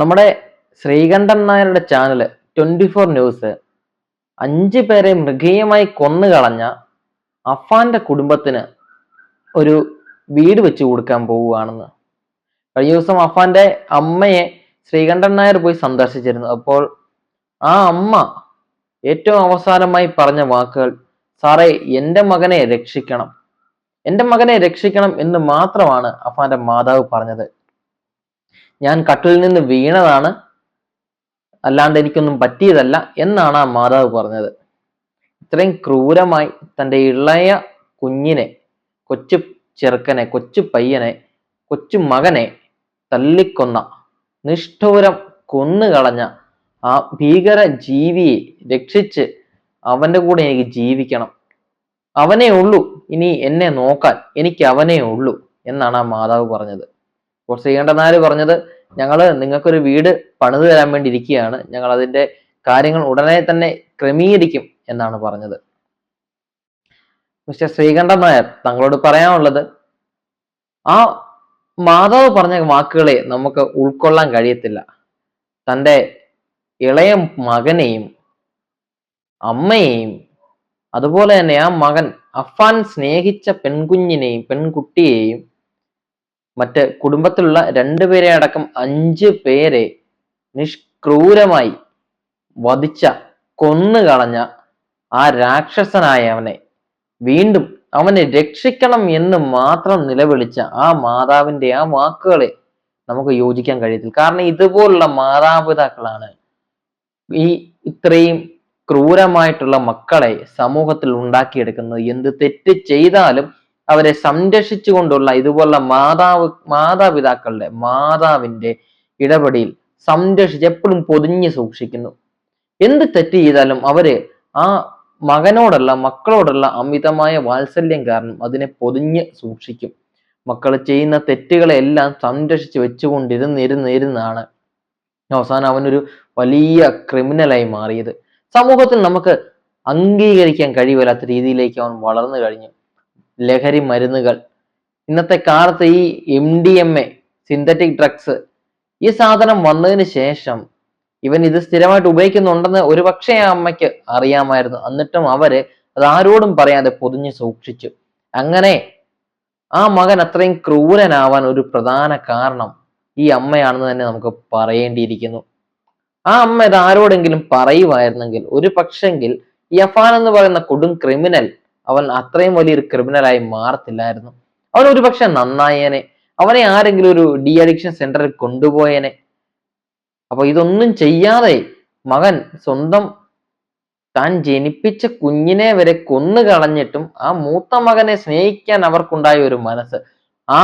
നമ്മുടെ ശ്രീകണ്ഠൻ നായരുടെ channel twenty four news അഞ്ചു പേരെ മൃഗീയമായി കൊന്നുകളഞ്ഞ അഫാന്റെ കുടുംബത്തിന് ഒരു വീട് വെച്ച് കൊടുക്കാൻ പോവുകയാണെന്ന്. കഴിഞ്ഞ ദിവസം അഫാന്റെ അമ്മയെ ശ്രീകണ്ഠൻ നായർ പോയി സന്ദർശിച്ചിരുന്നു. അപ്പോൾ ആ അമ്മ ഏറ്റവും അവസാനമായി പറഞ്ഞ വാക്കുകൾ സാറേ എന്റെ മകനെ രക്ഷിക്കണം. എന്റെ മകനെ രക്ഷിക്കണം എന്ന് മാത്രമാണ് അഫാന്റെ മാതാവ് പറഞ്ഞത്. ഞാൻ കട്ടിൽ നിന്ന് വീണതാണ്. അല്ലാണ്ട് എനിക്കൊന്നും പറ്റിയതല്ല എന്നാണ് ആ മാതാവ് പറഞ്ഞത്. ഇത്രയും ക്രൂരമായി തന്റെ ഇളയ കുഞ്ഞിനെ കൊച്ചു ചെറുക്കനെ കൊച്ചു പയ്യനെ കൊച്ചു മകനെ തല്ലിക്കൊന്ന നിഷ്ഠൂരം കൊന്നുകളഞ്ഞ ആ ഭീകര ജീവിയെ രക്ഷിച്ച് അവന്റെ കൂടെ എനിക്ക് ജീവിക്കണം. അവനേ ഉള്ളൂ. ഇനി എന്നെ നോക്കാൻ എനിക്ക് അവനേ ഉള്ളൂ എന്നാണ് ആ മാതാവ് പറഞ്ഞത്. കുറച്ച് ചെയ്യേണ്ട നാല് പറഞ്ഞത് ഞങ്ങൾ നിങ്ങൾക്കൊരു വീട് പണിതു തരാൻ വേണ്ടി ഇരിക്കുകയാണ്. ഞങ്ങൾ അതിന്റെ കാര്യങ്ങൾ ഉടനെ തന്നെ ക്രമീകരിക്കും എന്നാണ് പറഞ്ഞത്. മിസ്റ്റർ ശ്രീകണ്ഠൻ നായർ തങ്ങളോട് പറയാനുള്ളത് ആ മാതാവ് പറഞ്ഞ വാക്കുകളെ നമുക്ക് ഉൾക്കൊള്ളാൻ കഴിയത്തില്ല. തന്റെ ഇളയ മകനെയും അമ്മയെയും അതുപോലെ തന്നെ ആ മകൻ അഫാൻ സ്നേഹിച്ച പെൺകുഞ്ഞിനെയും പെൺകുട്ടിയെയും മറ്റ് കുടുംബത്തിലുള്ള രണ്ടുപേരെ അടക്കം അഞ്ച് പേരെ നിഷ്ക്രൂരമായി വധിച്ച കൊന്നു കളഞ്ഞ ആ രാക്ഷസനായ അവനെ. വീണ്ടും അവനെ രക്ഷിക്കണം എന്ന് മാത്രം നിലവിളിച്ച ആ മാതാവിന്റെ ആ വാക്കുകളെ നമുക്ക് യോജിക്കാൻ കഴിയത്തില്ല. കാരണം ഇതുപോലുള്ള മാതാപിതാക്കളാണ് ഈ ഇത്രയും ക്രൂരമായിട്ടുള്ള മക്കളെ സമൂഹത്തിൽ ഉണ്ടാക്കിയെടുക്കുന്നത്. എന്ത് തെറ്റ് ചെയ്താലും അവരെ സംരക്ഷിച്ചുകൊണ്ടുള്ള ഇതുപോലുള്ള മാതാവ് മാതാപിതാക്കളുടെ മാതാവിന്റെ ഇടപെടിയിൽ സംരക്ഷിച്ച് എപ്പോഴും പൊതിഞ്ഞു സൂക്ഷിക്കുന്നു. എന്ത് തെറ്റ് ചെയ്താലും അവർ ആ മകനോടുള്ള മക്കളോടുള്ള അമിതമായ വാത്സല്യം കാരണം അതിനെ പൊതിഞ്ഞ് സൂക്ഷിക്കും. മക്കൾ ചെയ്യുന്ന തെറ്റുകളെല്ലാം സംരക്ഷിച്ച് വെച്ചുകൊണ്ടിരുന്നിരുന്നിരുന്നാണ് അവസാനം അവനൊരു വലിയ ക്രിമിനലായി മാറിയത്. സമൂഹത്തിൽ നമുക്ക് അംഗീകരിക്കാൻ കഴിവില്ലാത്ത രീതിയിലേക്ക് അവൻ വളർന്നു കഴിഞ്ഞു. ലഹരി മരുന്നുകൾ. ഇന്നത്തെ കാലത്ത് ഈ M D M A synthetic drugs ഈ സാധനം വന്നതിന് ശേഷം ഇവൻ ഇത് സ്ഥിരമായിട്ട് ഉപയോഗിക്കുന്നുണ്ടെന്ന് ഒരു പക്ഷേ ആ അമ്മയ്ക്ക് അറിയാമായിരുന്നു. എന്നിട്ടും അവർ അത് ആരോടും പറയാതെ പൊതിഞ്ഞ് സൂക്ഷിച്ചു. അങ്ങനെ ആ മകൻ അത്രയും ക്രൂരനാവാൻ ഒരു പ്രധാന കാരണം ഈ അമ്മയാണെന്ന് തന്നെ നമുക്ക് പറയേണ്ടിയിരിക്കുന്നു. ആ അമ്മ ഇത് ആരോടെങ്കിലും പറയുമായിരുന്നെങ്കിൽ ഒരു പക്ഷെങ്കിൽ ഈ അഫാൻ എന്ന് പറയുന്ന കൊടും ക്രിമിനൽ അവൻ അത്രയും വലിയൊരു ക്രിമിനലായി മാറത്തില്ലായിരുന്നു. അവൻ ഒരു പക്ഷെ നന്നായേനെ. അവനെ ആരെങ്കിലും ഒരു ഡി അഡിക്ഷൻ സെന്ററിൽ കൊണ്ടുപോയേനെ. അപ്പൊ ഇതൊന്നും ചെയ്യാതെ മകൻ സ്വന്തം താൻ ജനിപ്പിച്ച കുഞ്ഞിനെ വരെ കൊന്നു കളഞ്ഞിട്ടും ആ മൂത്ത മകനെ സ്നേഹിക്കാൻ അവർക്കുണ്ടായ ഒരു മനസ്സ്. ആ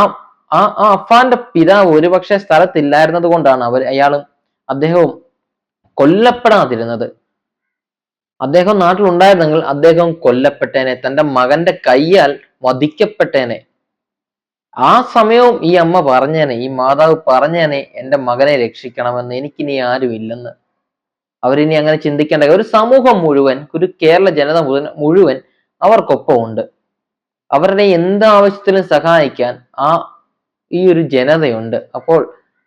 ആ ആ അഫാന്റെ പിതാവ് ഒരുപക്ഷെ സ്ഥലത്തില്ലായിരുന്നത് കൊണ്ടാണ് അവർ അയാളും അദ്ദേഹവും കൊല്ലപ്പെടാതിരുന്നത്. അദ്ദേഹം നാട്ടിലുണ്ടായിരുന്നെങ്കിൽ അദ്ദേഹം കൊല്ലപ്പെട്ടേനെ തന്റെ മകന്റെ കയ്യാൽ വധിക്കപ്പെട്ടേനെ. ആ സമയവും ഈ അമ്മ പറഞ്ഞേനെ ഈ മാതാവ് പറഞ്ഞേനെ എന്റെ മകനെ രക്ഷിക്കണമെന്ന് എനിക്കിനി ആരും ഇല്ലെന്ന് അവരിനി അങ്ങനെ ചിന്തിക്കേണ്ട ഒരു സമൂഹം മുഴുവൻ ഒരു കേരള ജനത മുഴുവൻ അവർക്കൊപ്പം ഉണ്ട്. അവരുടെ എന്ത് ആവശ്യത്തിലും സഹായിക്കാൻ ആ ഈ ഒരു ജനതയുണ്ട്. അപ്പോൾ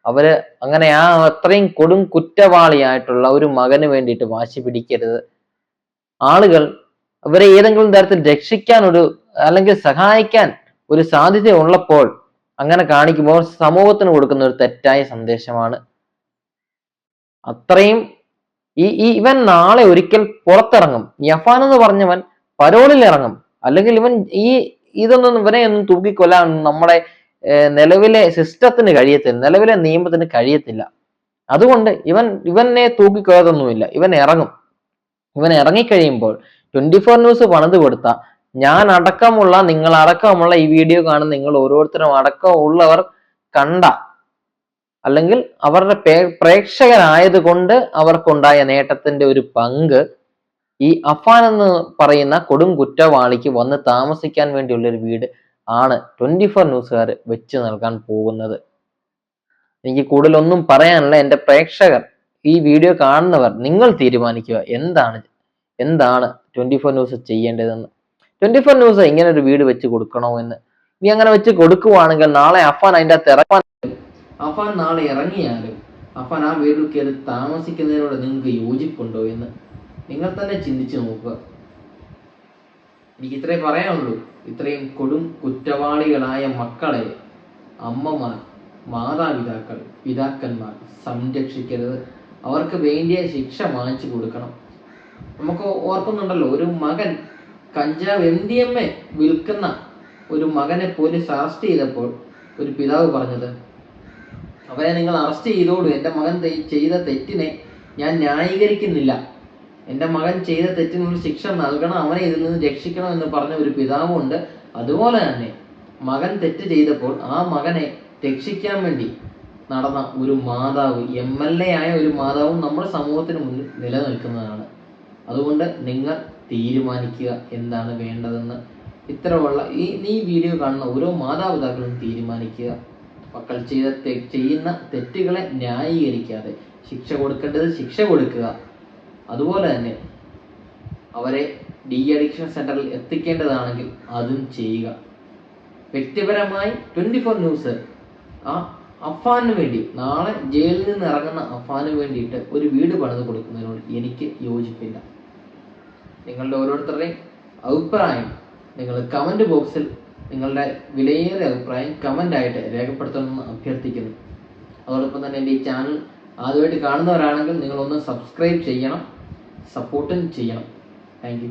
അവർ അങ്ങനെ ആ അത്രയും കൊടും കുറ്റവാളിയായിട്ടുള്ള ഒരു മകന് വേണ്ടിയിട്ട് വാശി പിടിക്കരുത്. ആളുകൾ അവരെ ഏതെങ്കിലും തരത്തിൽ രക്ഷിക്കാൻ ഒരു അല്ലെങ്കിൽ സഹായിക്കാൻ ഒരു സാധ്യത ഉള്ളപ്പോൾ അങ്ങനെ കാണിക്കുമ്പോൾ സമൂഹത്തിന് കൊടുക്കുന്ന ഒരു തെറ്റായ സന്ദേശമാണ്. അത്രയും ഈ ഇവൻ നാളെ ഒരിക്കൽ പുറത്തിറങ്ങും. യഫാൻ എന്ന് പറഞ്ഞവൻ പരോളിൽ ഇറങ്ങും. അല്ലെങ്കിൽ ഇവൻ ഈ ഇതൊന്നും ഇവനെ ഒന്നും തൂക്കിക്കൊല്ലാൻ നമ്മുടെ നിലവിലെ സിസ്റ്റത്തിന് കഴിയത്തില്ല നിലവിലെ നിയമത്തിന് കഴിയത്തില്ല. അതുകൊണ്ട് ഇവൻ ഇവനെ തൂക്കിക്കൊല്ലാതൊന്നുമില്ല. ഇവൻ ഇറങ്ങും. ഇവൻ ഇറങ്ങിക്കഴിയുമ്പോൾ ട്വന്റി ഫോർ ന്യൂസ് പണിത് കൊടുത്ത. ഞാൻ അടക്കമുള്ള നിങ്ങൾ അടക്കമുള്ള ഈ വീഡിയോ കാണുന്ന നിങ്ങൾ ഓരോരുത്തരും അടക്കമുള്ളവർ കണ്ട അല്ലെങ്കിൽ അവരുടെ പ്രേക്ഷകരായതുകൊണ്ട് അവർക്കുണ്ടായ നേട്ടത്തിന്റെ ഒരു പങ്ക് ഈ അഫാൻ എന്ന് പറയുന്ന കൊടും കുറ്റവാളിക്ക് വന്ന് താമസിക്കാൻ വേണ്ടിയുള്ള ഒരു വീട് ആണ് ട്വന്റി ഫോർ ന്യൂസുകാർ വെച്ച് നൽകാൻ പോകുന്നത്. എനിക്ക് കൂടുതലൊന്നും പറയാനുള്ള എന്റെ പ്രേക്ഷകർ ഈ വീഡിയോ കാണുന്നവർ നിങ്ങൾ തീരുമാനിക്കുക എന്താണ് എന്താണ് ട്വന്റി ഫോർ ന്യൂസ് ചെയ്യേണ്ടതെന്ന്. ട്വന്റി ഫോർ ന്യൂസ് ഇങ്ങനെ ഒരു വീട് വെച്ച് കൊടുക്കണോ എന്ന് നീ അങ്ങനെ വെച്ച് കൊടുക്കുവാണെങ്കിൽ നാളെ അഫാൻ അതിന്റെ അകത്ത് ഇറങ്ങാൻ അഫാൻ നാളെ ഇറങ്ങിയാലും അഫാൻ ആ വീട്ടിൽ കയറി താമസിക്കുന്നതിനോട് നിങ്ങൾക്ക് യോജിപ്പുണ്ടോ എന്ന് നിങ്ങൾ തന്നെ ചിന്തിച്ചു നോക്കുക. എനിക്ക് ഇത്രേ പറയാനുള്ളൂ. ഇത്രയും കൊടും കുറ്റവാളികളായ മക്കളെ അമ്മമാർ മാതാപിതാക്കൾ പിതാക്കന്മാർ സംരക്ഷിക്കരുത്. അവർക്ക് വേണ്ടിയ ശിക്ഷ വാങ്ങിച്ചു കൊടുക്കണം. നമുക്ക് ഓർക്കുന്നുണ്ടല്ലോ ഒരു മകൻ കഞ്ചാവ് എം ഡി എം എ വിൽക്കുന്ന ഒരു മകനെ പോലീസ് അറസ്റ്റ് ചെയ്തപ്പോൾ ഒരു പിതാവ് പറഞ്ഞത് അവരെ നിങ്ങൾ അറസ്റ്റ് ചെയ്തോളൂ. എന്റെ മകൻ ചെയ്ത തെറ്റിനെ ഞാൻ ന്യായീകരിക്കുന്നില്ല. എന്റെ മകൻ ചെയ്ത തെറ്റിനുള്ള ശിക്ഷ നൽകണം. അവനെ ഇതിൽ നിന്ന് രക്ഷിക്കണം എന്ന് പറഞ്ഞ ഒരു പിതാവുണ്ട് അതുപോലെ തന്നെ മകൻ തെറ്റ് ചെയ്തപ്പോൾ ആ മകനെ രക്ഷിക്കാൻ വേണ്ടി നടന്ന ഒരു മാതാവ് എം എൽ എ ആയ ഒരു മാതാവും നമ്മുടെ സമൂഹത്തിന് മുന്നിൽ നിലനിൽക്കുന്നതാണ്. അതുകൊണ്ട് നിങ്ങൾ തീരുമാനിക്കുക എന്താണ് വേണ്ടതെന്ന്. ഇത്തരമുള്ള ഈ ഈ വീഡിയോ കാണുന്ന ഓരോ മാതാപിതാക്കളും തീരുമാനിക്കുക. മക്കൾ ചെയ്ത ചെയ്യുന്ന തെറ്റുകളെ ന്യായീകരിക്കാതെ ശിക്ഷ കൊടുക്കേണ്ടത് ശിക്ഷ കൊടുക്കുക. അതുപോലെ തന്നെ അവരെ ഡി അഡിക്ഷൻ സെന്ററിൽ എത്തിക്കേണ്ടതാണെങ്കിൽ അതും ചെയ്യുക. വ്യക്തിപരമായി ട്വന്റി ഫോർ ന്യൂസ് ആ അഫാന് വേണ്ടി നാളെ ജയിലിൽ നിന്ന് ഇറങ്ങുന്ന അഫാനു വേണ്ടിയിട്ട് ഒരു വീട് പണിത് കൊടുക്കുന്നതിനോട് എനിക്ക് യോജിപ്പില്ല. നിങ്ങളുടെ ഓരോരുത്തരുടെയും അഭിപ്രായം നിങ്ങൾ കമന്റ് ബോക്സിൽ നിങ്ങളുടെ വിലയേറിയ അഭിപ്രായം കമന്റ് ആയിട്ട് രേഖപ്പെടുത്തണമെന്ന് അഭ്യർത്ഥിക്കുന്നു. അതോടൊപ്പം തന്നെ എന്റെ ഈ ചാനൽ ആദ്യമായിട്ട് കാണുന്നവരാണെങ്കിൽ നിങ്ങളൊന്ന് സബ്സ്ക്രൈബ് ചെയ്യണം സപ്പോർട്ടും ചെയ്യണം. താങ്ക്